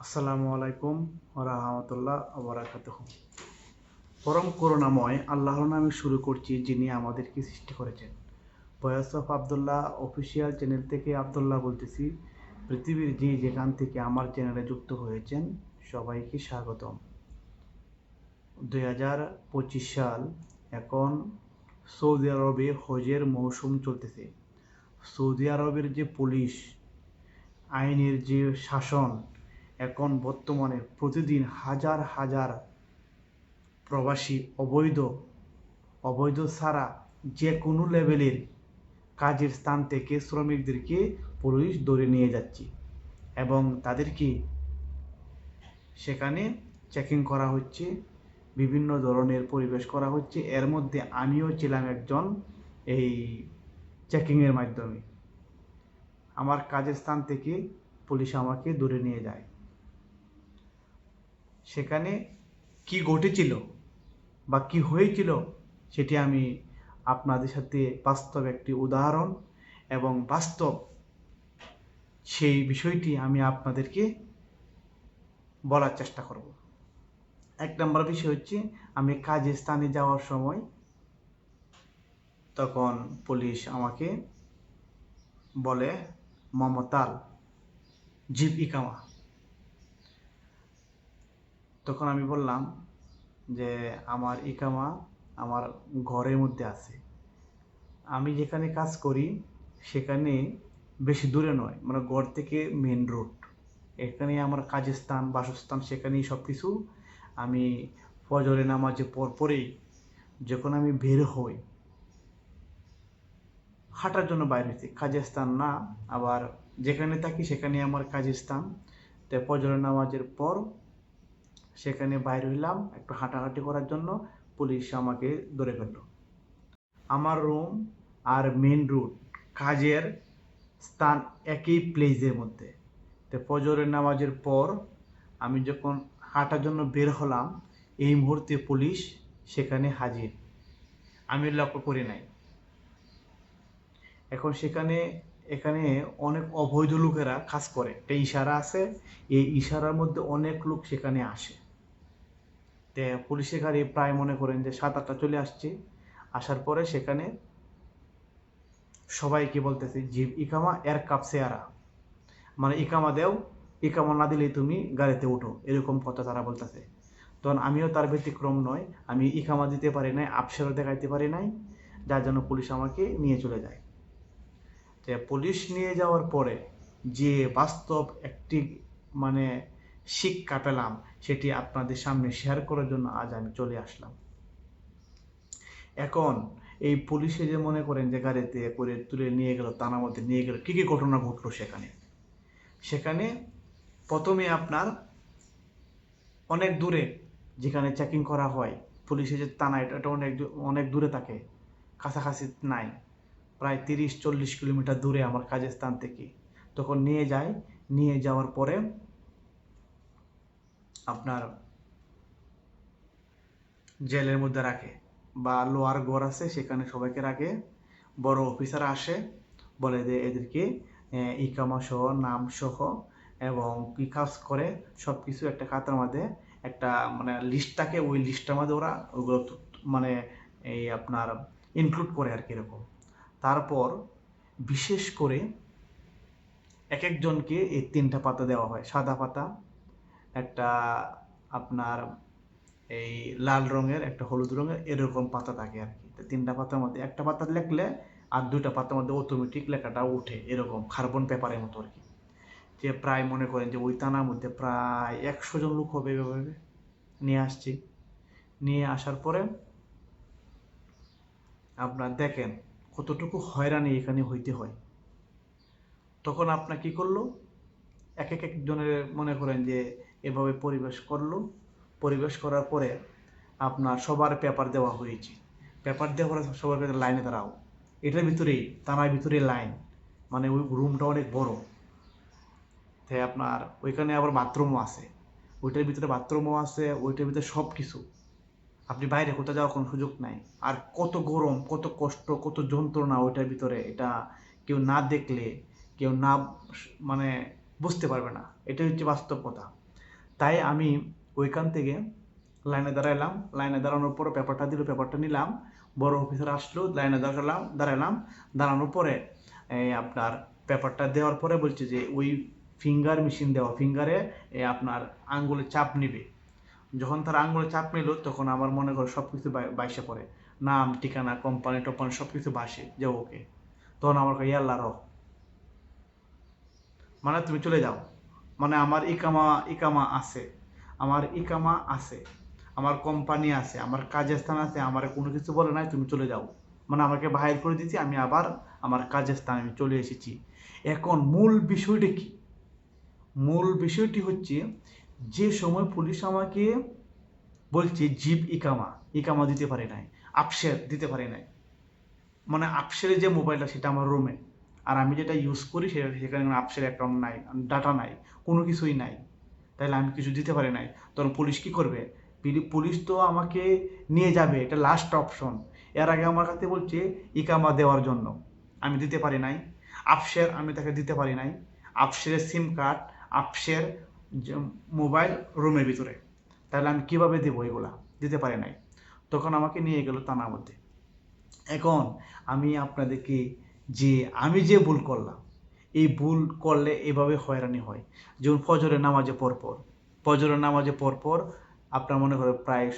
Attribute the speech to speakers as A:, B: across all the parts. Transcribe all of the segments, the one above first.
A: আসসালামু আলাইকুম রহমতুল্লাহ আবরাকাতুহ পরম করুণাময় আল্লাহর নামে শুরু করছি যিনি আমাদেরকে সৃষ্টি করেছেন। বয়স অফ আবদুল্লাহ অফিসিয়াল চ্যানেল থেকে আবদুল্লাহ বলতেছি, পৃথিবীর যে যেখান থেকে আমার চ্যানেলে যুক্ত হয়েছেন, সবাইকে স্বাগতম। দুই হাজার পঁচিশ সাল এখন সৌদি আরবে হজের মৌসুম চলতেছে। সৌদি আরবের যে পুলিশ আইনের যে শাসন এখন বর্তমানে প্রতিদিন হাজার হাজার প্রবাসী অবৈধ অবৈধ ছাড়া যে কোনো লেভেলের কাজের স্থান থেকে শ্রমিকদেরকে পুলিশ ধরে নিয়ে যাচ্ছে এবং তাদেরকে সেখানে চেকিং করা হচ্ছে, বিভিন্ন ধরনের পরিবেশ করা হচ্ছে। এর মধ্যে আমিও ছিলাম একজন এই চেকিংয়ের মাধ্যমে। আমার কাজের স্থান থেকে পুলিশ আমাকে দূরে নিয়ে যায়। সেখানে কি ঘটেছিল বা কি হয়েছিল সেটি আমি আপনাদের সাথে বাস্তব একটি উদাহরণ এবং বাস্তব সেই বিষয়টি আমি আপনাদেরকে বলার চেষ্টা করব। এক নম্বর বিষয় হচ্ছে, আমি কাজের স্থানে যাওয়ার সময় তখন পুলিশ আমাকে বলে, মমতাল, জিপ ইকামা। তখন আমি বললাম যে আমার ইকামা আমার ঘরের মধ্যে আছে। আমি যেখানে কাজ করি, সেখানে বেশি দূরে নয় মানে ঘর থেকে মেন রোড এখানে আমার কাজের স্থান, বাসস্থান, সেখানেই সব কিছু আমি ফজরে নামাজে পর পরেই যখন আমি বের হই, হাঁটার জন্য বাইরে হইতে কাজের স্থান না, আবার যেখানে থাকি সেখানে আমার কাজের স্থান। তো ফজরের নামাজের পর সেখানে বাইরে হইলাম একটু হাঁটাহাঁটি করার জন্য। পুলিশ আমাকে ধরে ফেলল। আমার রুম আর মেন রুট কাজের স্থান একই প্লেসের মধ্যে। তো ফজরের নামাজের পর আমি যখন হাঁটার জন্য বের হলাম, এই মুহূর্তে পুলিশ সেখানে হাজির। আমি লক্ষ্য করি নাই। এখন সেখানে, এখানে অনেক অবৈধ লোকেরা কাজ করে। একটা ইশারা আছে, এই ইশারার মধ্যে অনেক লোক সেখানে আসে। পুলিশের গাড়ি প্রায় মনে করেন যে সাত আটটা চলে আসছে। আসার পরে সেখানে সবাইকে বলতেছে জিপ ইকামা, এর কাপ সেয়ারা। মানে ইকামা দেও, ইকামা না দিলেই তুমি গাড়িতে উঠো, এরকম কথা তারা বলতেছে। তখন আমিও তার ব্যতিক্রম নয়, আমি ইকামা দিতে পারি নাই আপসেরও দেখাইতে পারি নাই, যার জন্য পুলিশ আমাকে নিয়ে চলে যায়। যে পুলিশ নিয়ে যাওয়ার পরে যে বাস্তব একটি মানে শিক্ষা পেলাম, সেটি আপনাদের সামনে শেয়ার করার জন্য আজ আমি চলে আসলাম। এখন এই পুলিশে যে মনে করেন যে গাড়িতে করে তুলে নিয়ে গেল তানার মধ্যে নিয়ে গেল, কী কী ঘটনা ঘটলো সেখানে? সেখানে প্রথমে আপনার অনেক দূরে যেখানে চেকিং করা হয় পুলিশের যে তানা এটা এটা অনেক অনেক দূরে থাকে, কাছাকাছি নাই, প্রায় তিরিশ চল্লিশ কিলোমিটার দূরে আমার কাজের স্থান থেকে। তখন নিয়ে যায়, নিয়ে যাওয়ার পরে আপনার জেলের মধ্যে রাখে বা লোয়ার ঘর আছে, সেখানে সবাইকে রাখে। বড় অফিসার আসে, বলে যে এদেরকে ইকামা সহ, নাম সহ এবং কি কাজ করে সব কিছু একটা খাতার মধ্যে, একটা মানে লিস্ট থাকে ওই লিস্টটার মধ্যে ওরা ওগুলো মানে এই আপনার ইনক্লুড করে আর কি এরকম। তারপর বিশেষ করে এক একজনকে এই তিনটা পাতা দেওয়া হয়, সাদা পাতা একটা আপনার এই লাল রঙের, একটা হলুদ রঙের এরকম পাতা থাকে আর কি। তিনটা পাতার মধ্যে, একটা পাতা লিখলে আর দুইটা পাতার মধ্যে অটোমেটিক লেখাটা উঠে এরকম কার্বন পেপারের মতো আর কি। যে প্রায় মনে করেন যে ওই তানার মধ্যে প্রায় একশো জন লোক হবে এভাবে নিয়ে আসছি। নিয়ে আসার পরে আপনার দেখেন কতটুকু হয়রানি এখানে হইতে হয়। তখন আপনার কি করল? এক এক একজনের মনে করেন যে এভাবে পরিবেশ করল। পরিবেশ করার পরে আপনার সবার পেপার দেওয়া হয়েছে। পেপার দেওয়ার পরে সবার লাইনে দাঁড়াও। এটার ভিতরেই, থানার ভিতরে লাইন। মানে ওই রুমটা অনেক বড়। তাই আপনার ওইখানে আবার বাথরুমও আছে। ওইটার ভিতরে বাথরুমও আছে, ওইটার ভিতরে সব কিছু আপনি বাইরে কোথাও যাওয়ার কোনো সুযোগ নাই। আর কত গরম, কত কষ্ট, কত যন্ত্রণা ওইটার ভিতরে। এটা কেউ না দেখলে, কেউ না মানে বুঝতে পারবে না। এটাই হচ্ছে বাস্তব কথা তাই আমি ওইখান থেকে লাইনে দাঁড়াইলাম। লাইনে দাঁড়ানোর পর পেপারটা দিল, পেপারটা নিলাম। বড় অফিসার আসলো, লাইনে দাঁড়ালাম দাঁড়ালাম দাঁড়ানোর পরে আপনার পেপারটা দেওয়ার পরে বলছে যে ওই ফিঙ্গার মেশিন দেওয়া ফিঙ্গারে আপনার আঙ্গুলে চাপ নিবে। যখন তার আঙ্গুলে চাপ নিল, তখন আমার মনে করে সব কিছু বাইসে পড়ে। নাম, ঠিকানা কোম্পানি টোম্পানি সব কিছু বাসে, যে ওকে। তখন আমার ইয়াল্লা রহ। মানে তুমি চলে যাও। মানে আমার ইকামা ইকামা আছে। আমার ইকামা আছে। আমার কোম্পানি আছে, আমার কাজের স্থান আছে, আমার কোনো কিছু বলে নাই, তুমি চলে যাও। মানে আমাকে বাহির করে দিয়েছি, আমি আবার আমার কাজের স্থানে আমি চলে এসেছি। এখন মূল বিষয়টা কি? মূল বিষয়টি হচ্ছে, যে সময় পুলিশ আমাকে বলছে জিপ ইকামা। ইকামা দিতে পারে নাই আপসের দিতে পারে নাই। মানে আপসের যে মোবাইলটা, সেটা আমার রুমে আর আমি যেটা ইউজ করি সেটা সেখানে কোনো আপসের অ্যাকাউন্ট নাই ডাটা নাই, কোনো কিছুই নাই। তাহলে আমি কিছু দিতে পারি নাই। তখন পুলিশ কি করবে? পুলিশ তো আমাকে নিয়ে যাবে, এটা লাস্ট অপশন এর আগে আমার কাছে বলছে, ইকামা দেওয়ার জন্য। আমি দিতে পারি নাই। আপসের আমি তাকে দিতে পারি নাই। আপসের সিম কার্ড আপসের মোবাইল রুমের ভিতরে। তাহলে আমি কীভাবে দেবো এগুলা? দিতে পারি নাই। তখন আমাকে নিয়ে গেল থানার মধ্যে। এখন আমি আপনাদেরকে যে আমি যে ভুল করলাম, এই ভুল করলে এভাবে হয়রানি হয়। যেমন ফজরের নামাজে পরপর। ফজরের নামাজে পরপর আপনার মনে করেন প্রায়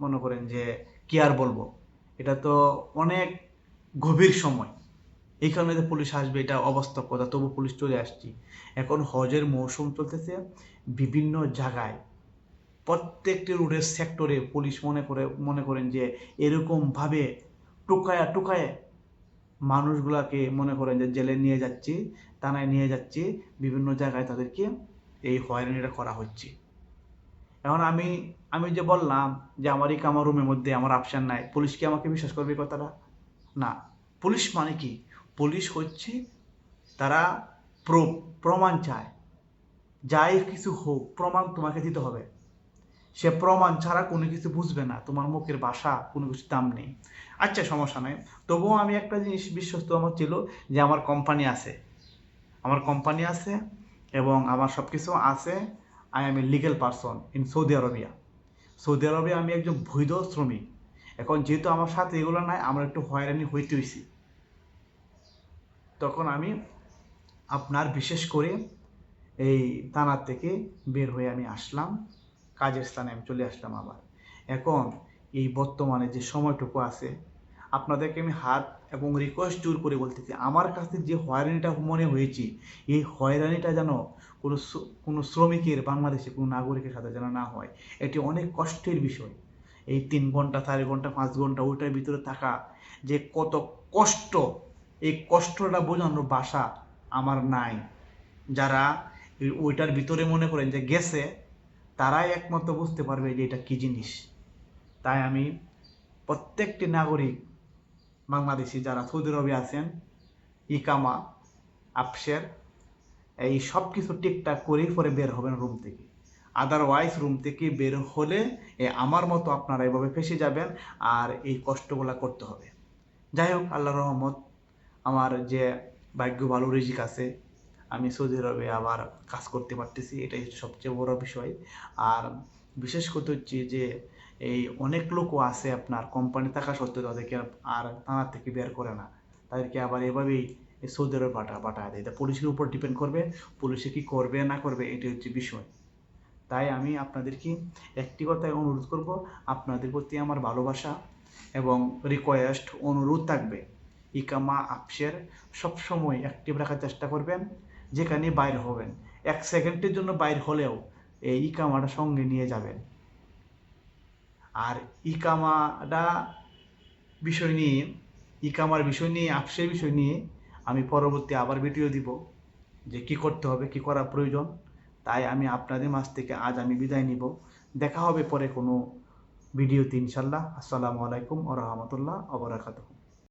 A: মনে করেন যে কি আর বলব? এটা তো অনেক গভীর সময়। এইখানে যে পুলিশ আসবে, এটা অবাস্তব কথা। তবু পুলিশ চলে আসছি। এখন হজের মৌসুম চলতেছে বিভিন্ন জায়গায়। প্রত্যেকটি রুটের সেক্টরে পুলিশ মনে করে, মনে করেন যে এরকমভাবে টুকায়া, টুকায় মানুষগুলাকে মনে করেন যে জেলে নিয়ে যাচ্ছি, থানায় নিয়ে যাচ্ছি, বিভিন্ন জায়গায় তাদেরকে এই হয়রানিটা করা হচ্ছে। এখন আমি আমি যে বললাম যে আমার এই কামার রুমের মধ্যে আমার অপশান নাই, পুলিশ কি আমাকে বিশ্বাস করবে কথাটা? না। পুলিশ মানে কি? পুলিশ হচ্ছে তারা প্রমাণ চায়। যাই কিছু হোক, প্রমাণ তোমাকে দিতে হবে। সে প্রমাণ ছাড়া কোনো কিছু বুঝবে না। তোমার মুখের ভাষা, কোনো কিছু দাম নেই। আচ্ছা সমস্যা নেই। তবুও আমি একটা জিনিস বিশ্বস্ত আমার ছিল যে আমার কোম্পানি আছে। আমার কোম্পানি আছে এবং আমার সব কিছু আছে। I am a legal person in Saudi Arabia Saudi Arabia আমি একজন বৈধ শ্রমিক। এখন যেহেতু আমার সাথে এগুলো নাই, আমার একটু হয়রানি হইতে হয়েছি তখন আমি আপনার বিশেষ করে এই থানার থেকে বের হয়ে আমি আসলাম। কাজের স্থানে আমি চলে আসলাম আবার। এখন এই বর্তমানে যে সময়টুকু আছে, আপনাদেরকে আমি হাত এবং রিকোয়েস্ট জোর করে বলতেছি, আমার কাছে যে হয়রানিটা মনে হয়েছে, এই হয়রানিটা যেন কোনো কোনো শ্রমিকের বাংলাদেশে, কোনো নাগরিকের সাথে যেন না হয়, এটি অনেক কষ্টের বিষয়। এই তিন ঘণ্টা, চার ঘণ্টা, পাঁচ ঘণ্টা ওইটার ভিতরে থাকা যে কত কষ্ট, এই কষ্টটা বোঝানোর বাসা আমার নাই। যারা ওইটার ভিতরে মনে করেন যে গেছে তারাই একমাত্র বুঝতে পারবে যে এটা কী জিনিস। তাই আমি প্রত্যেকটি নাগরিক, বাংলাদেশি যারা সৌদি আরবে আছেন, ইকামা আপসের এই সব কিছু ঠিকঠাক করেই পরে বের হবেন রুম থেকে। আদারওয়াইজ রুম থেকে বের হলে আমার মতো আপনারা এভাবে ফেসে যাবেন আর এই কষ্টগুলা করতে হবে। যাই হোক আল্লাহ রহমত, আমার যে ভাগ্য ভালো রিজিক আছে আমি সৌদি আরবে আবার কাজ করতে পারতেছি, এটাই হচ্ছে সবচেয়ে বড় বিষয়। আর বিশেষ কথা হচ্ছে যে, এই অনেক লোকও আছে আপনার কোম্পানি থাকা সত্ত্বেও তাদেরকে আর থানার থেকে বের করে না। তাদেরকে আবার এভাবেই সৌদি আরবে পাঠা, পাঠায় দেয়। এটা পুলিশের উপর ডিপেন্ড করবে, পুলিশে কি করবে, না করবে এটি হচ্ছে বিষয়। তাই আমি আপনাদেরকে একটি কথায় অনুরোধ করব, আপনাদের প্রতি আমার ভালোবাসা এবং রিকোয়েস্ট অনুরোধ থাকবে, ইকামা আপসের সবসময় অ্যাক্টিভ রাখার চেষ্টা করবেন। যেখানে বাইর হবেন। এক সেকেন্ডের জন্য বাইর হলেও এই ইকামাটা সঙ্গে নিয়ে যাবেন। আর ইকামাটা বিষয় নিয়ে, ইকামার বিষয় নিয়ে আপসের বিষয় নিয়ে আমি পরবর্তী আবার ভিডিও দিব যে কি করতে হবে, কি করা প্রয়োজন। তাই আমি আপনাদের মাছ থেকে আজ আমি বিদায় নিব। দেখা হবে পরে কোনো ভিডিওতে ইনশাল্লাহ। আসসালামু আলাইকুম ও রহমতুল্লাহ